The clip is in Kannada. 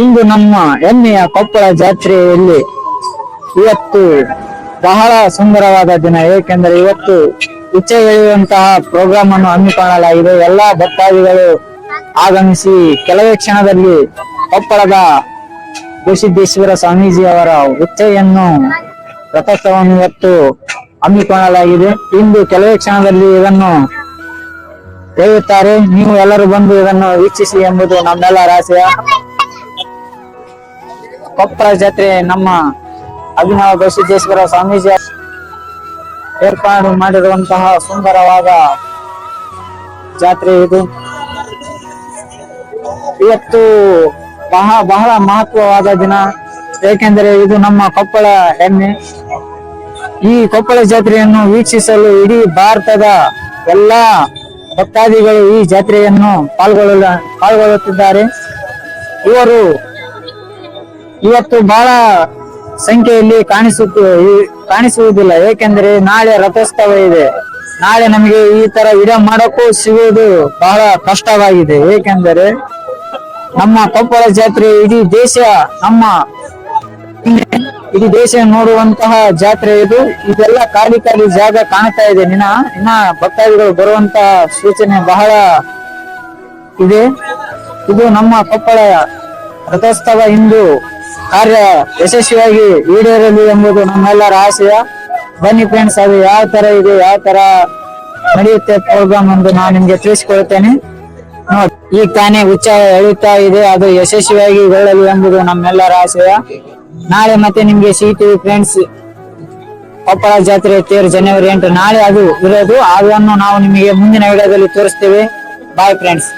ಇಂದು ನಮ್ಮ ಹೆಮ್ಮೆಯ ಕೊಪ್ಪಳ ಜಾತ್ರೆಯಲ್ಲಿ ಇವತ್ತು ಬಹಳ ಸುಂದರವಾದ ದಿನ, ಏಕೆಂದರೆ ಇವತ್ತು ಇಚ್ಛೆ ಎಳೆಯುವಂತಹ ಪ್ರೋಗ್ರಾಮ್ ಅನ್ನು ಹಮ್ಮಿಕೊಳ್ಳಲಾಗಿದೆ. ಎಲ್ಲಾ ಭಕ್ತಾದಿಗಳು ಆಗಮಿಸಿ ಕೆಲವೇ ಕ್ಷಣದಲ್ಲಿ ಕೊಪ್ಪಳದ ಗುರುಸಿದ್ದೇಶ್ವರ ಸ್ವಾಮೀಜಿ ಅವರ ಉಚ್ಚೆಯನ್ನು ರಥೋತ್ಸವವನ್ನು ಇವತ್ತು ಹಮ್ಮಿಕೊಳ್ಳಲಾಗಿದೆ. ಇಂದು ಕೆಲವೇ ಕ್ಷಣದಲ್ಲಿ ಇದನ್ನು ಹೇಳುತ್ತಾರೆ ನೀವು ಎಲ್ಲರೂ ಬಂದು ಇದನ್ನು ವೀಕ್ಷಿಸಿ ಎಂಬುದು ನಮ್ಮೆಲ್ಲರ ಆಶಯ ಕೊಪ್ಪಳ ಜಾತ್ರೆ ನಮ್ಮ ಅಭಿನವ ಗವಿಸಿದ್ದೇಶ್ವರ ಸ್ವಾಮೀಜಿ ಏರ್ಪಾಡು ಮಾಡಿರುವಂತಹ ಸುಂದರವಾದ ಜಾತ್ರೆ ಇದು. ಇವತ್ತು ಬಹಳ ಬಹಳ ಮಹತ್ವವಾದ ದಿನ. ಏಕೆಂದರೆ ಇದು ನಮ್ಮ ಕೊಪ್ಪಳ ಹೆಮ್ಮೆ. ಈ ಕೊಪ್ಪಳ ಜಾತ್ರೆಯನ್ನು ವೀಕ್ಷಿಸಲು ಇಡೀ ಭಾರತದ ಎಲ್ಲಾ ಭಕ್ತಾದಿಗಳು ಈ ಜಾತ್ರೆಯನ್ನು ಪಾಲ್ಗೊಳ್ಳ, ಪಾಲ್ಗೊಳ್ಳುತ್ತಿದ್ದಾರೆ. ಇವರು ಇವತ್ತು ಬಹಳ ಸಂಖ್ಯೆಯಲ್ಲಿ ಕಾಣಿಸುತ್ತ ಕಾಣಿಸುವುದಿಲ್ಲ. ಏಕೆಂದರೆ ನಾಳೆ ರಥೋತ್ಸವ ಇದೆ. ನಾಳೆ ನಮಗೆ ಈ ತರ ವಿಡಿಯೋ ಮಾಡೋಕ್ಕೂ ಸಿಗುವುದು ಬಹಳ ಕಷ್ಟವಾಗಿದೆ. ಏಕೆಂದರೆ ನಮ್ಮ ಕೊಪ್ಪಳ ಜಾತ್ರೆ ಇಡೀ ದೇಶ ನಮ್ಮ ಇಡೀ ದೇಶ ನೋಡುವಂತಹ ಜಾತ್ರೆ ಇದು. ಇದೆಲ್ಲ ಖಾಲಿ ಖಾಲಿ ಜಾಗ ಕಾಣ್ತಾ ಇದೆ. ನಿನ್ನ ಇನ್ನ ಭಕ್ತಾದಿಗಳು ಬರುವಂತಹ ಸೂಚನೆ ಬಹಳ ಇದೆ. ಇದು ನಮ್ಮ ಕೊಪ್ಪಳ ರಥೋತ್ಸವ ಇಂದು ಕಾರ್ಯ ಯಶಸ್ವಿಯಾಗಿ ಈಡೇರಲಿ ಎಂಬುದು ನಮ್ಮೆಲ್ಲರ ಆಶಯ ಬನ್ನಿ ಫ್ರೆಂಡ್ಸ್ ಅದು ಯಾವ ತರ ಇದೆ, ಯಾವ ತರ ನಡೆಯುತ್ತೆ ಪ್ರೋಗ್ರಾಮ್ ಎಂದು ನಾನು ನಿಮ್ಗೆ ತಿಳಿಸಿಕೊಳ್ತೇನೆ ನೋಡಿ, ಈಗ ತಾನೇ ಉಚ್ಚಾರ ಎಳುತ್ತಾ ಇದೆ, ಅದು ಯಶಸ್ವಿಯಾಗಿ ಗೊಳ್ಳಲಿ ಎಂಬುದು ನಮ್ಮೆಲ್ಲರ ಆಶಯ ನಾಳೆ ಮತ್ತೆ ನಿಮ್ಗೆ ಸಿಗ್ತೀವಿ ಫ್ರೆಂಡ್ಸ್ ಕೊಪ್ಪಳ ಜಾತ್ರೆ ತೇರು ಜನವರಿ ಎಂಟು, ನಾಳೆ ಅದು ಇರೋದು. ಅದನ್ನು ನಾವು ನಿಮಗೆ ಮುಂದಿನ ವಿಡಿಯೋದಲ್ಲಿ ತೋರಿಸ್ತೇವೆ. Bye friends